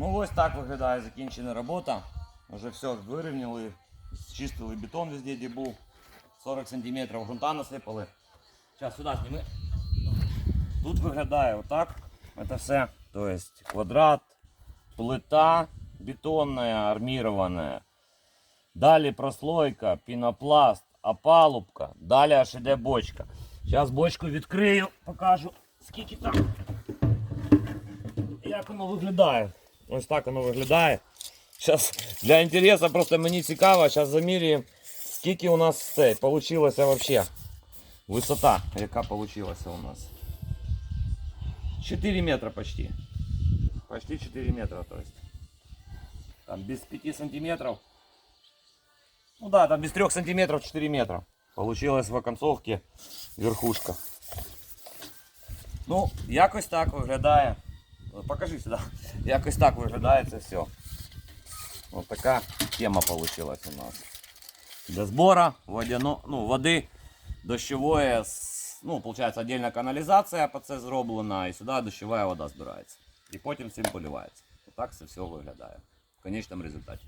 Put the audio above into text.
Ну ось так виглядає закінчена робота. Вже все вирівняли, зчистили бетон везде, де був. 40 см грунта насипали. Зараз сюди зніми. Тут виглядає отак. Це все. То есть квадрат, плита бетонная, армированная. Далі прослойка, пінопласт, опалубка. Далі аж іде бочка. Зараз бочку відкрию, покажу, скільки там. Як воно виглядає. Ось так воно виглядає. Зараз для інтересу просто мені цікаво, зараз замірюємо, скільки у нас це получилося вообще. Висота, яка получилася у нас. 4 метра почти. Почти 4 метра, то есть. Там без 5 сантиметров. Ну да, там без 3 сантиметров 4 метра. Получилась в оконцовке верхушка. Ну, якось так виглядає. О, Покажи сюди. Якось так виглядає це все. Ось така тема получилась у нас. Для збора водяно, ну, води дощової, ну, виходить, віддільна каналізація по це зроблена, і сюди дощова вода збирається. І потім цим поливається. Отак це все виглядає в конечному результаті.